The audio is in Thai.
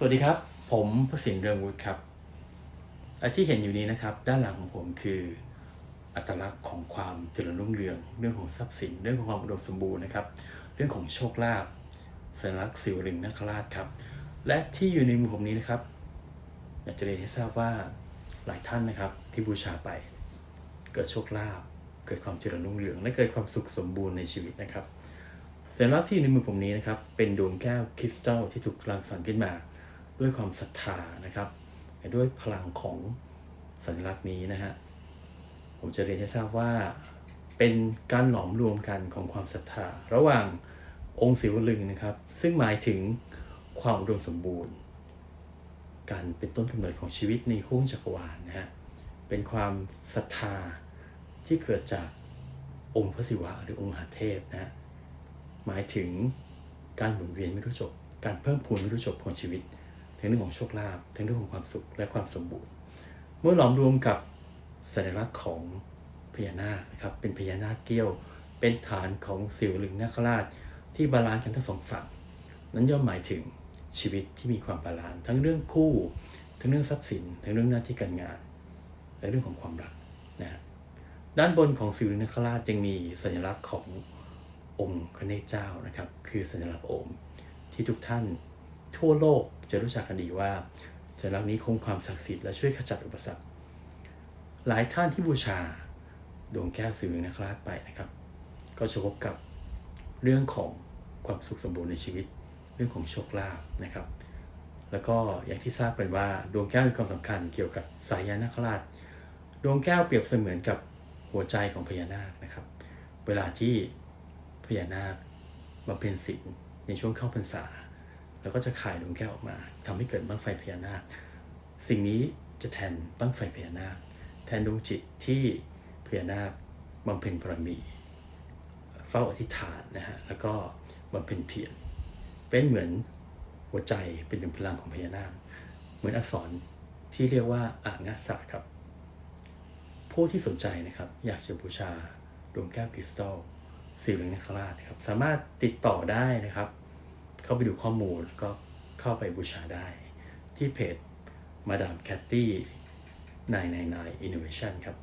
สวัสดีครับ ผมพระสินเรืองวุฒิครับที่เห็นอยู่นี้นะครับ ด้านหลังของผมคืออัตลักษณ์ของความเจริญรุ่งเรือง เรื่องของทรัพย์สิน เรื่องของความอุดมสมบูรณ์นะครับ เรื่องของโชคลาภสัญลักษณ์สิวลึงนคราชครับ และที่อยู่ในมือผมนี้นะครับ อยากจะเรียนให้ทราบว่าหลายท่านนะครับที่บูชาไป เกิดโชคลาภเกิดความเจริญรุ่งเรือง และเกิดความสุขสมบูรณ์ในชีวิตนะครับสัญลักษณ์ที่อยู่ในมือผมนี้นะครับเป็นดวงแก้วคริสตัลที่ถูกรังสรรค์ขึ้นมา ด้วยความศรัทธานะครับด้วยพลังของสัญลักษณ์นี้นะฮะผมจะเรียนให้ทราบว่าเป็นการหลอมรวมกันของความศรัทธา ระหว่างองค์ศิวลึงนะครับ ซึ่งหมายถึงความอุดมสมบูรณ์ การเป็นต้นกำเนิดของชีวิตในห้วงจักรวาลนะฮะเป็นความศรัทธาที่เกิดจากองค์พระศิวะหรือองค์หาเทพนะฮะหมายถึงการหมุนเวียนไม่รู้จบ การเพิ่มพูนไม่รู้จบของชีวิต ทั้งเรื่องของโชคลาภทั้งเรื่องของความสุขและความสมบูรณ์ เมื่อหลอมรวมกับสัญลักษณ์ของพญานาคนะครับเป็นพญานาคเกี้ยว เป็นฐานของสิวลึงนาคราชที่บาลานซ์กันทั้งสองฝั่งนั้นย่อมหมายถึงชีวิตที่มีความบาลานซ์ทั้งเรื่องคู่ ทั้งเรื่องทรัพย์สิน ทั้งเรื่องหน้าที่การงาน และเรื่องของความรักนะฮะด้านบนของสิวลึงนาคราชยังมีสัญลักษณ์ขององค์พระเนเจ้านะครับ คือสัญลักษณ์โอมที่ทุกท่าน ทั่วโลกจะรู้จักกันดีว่าสัญลักษณ์นี้คงความศักดิ์สิทธิ์และช่วยขจัดอุปสรรค หลายท่านที่บูชาดวงแก้วสีเหลืองนคราชไปนะครับ ก็จะพบกับเรื่องของความสุขสมบูรณ์ในชีวิต เรื่องของโชคลาภนะครับ แล้วก็อย่างที่ทราบเป็นว่าดวงแก้วมีความสำคัญเกี่ยวกับสายยานาคราช ดวงแก้วเปรียบเสมือนกับหัวใจของพญานาคนะครับ เวลาที่พญานาคบำเพ็ญศีลในช่วงเข้าพรรษา แล้วก็จะขายดวงแก้วออกมาทำให้เกิดบั้งไฟพญานาค สิ่งนี้จะแทนบั้งไฟพญานาค แทนดวงจิตที่พญานาคบำเพ็ญบารมี เฝ้าอธิษฐานนะฮะแล้วก็บำเพ็ญเพียรเป็นเหมือนหัวใจเป็นหนึ่งพลังของพญานาค เหมือนอักษรที่เรียกว่าอางาสะครับ ผู้ที่สนใจนะครับ อยากจะบูชาดวงแก้วคริสตัลสีเหลืองนคราชครับ สามารถติดต่อได้นะครับ เข้าไปดูข้อมูลก็เข้าไปบูชาได้ ที่เพจมาดามแคตตี้999 Innovation ครับ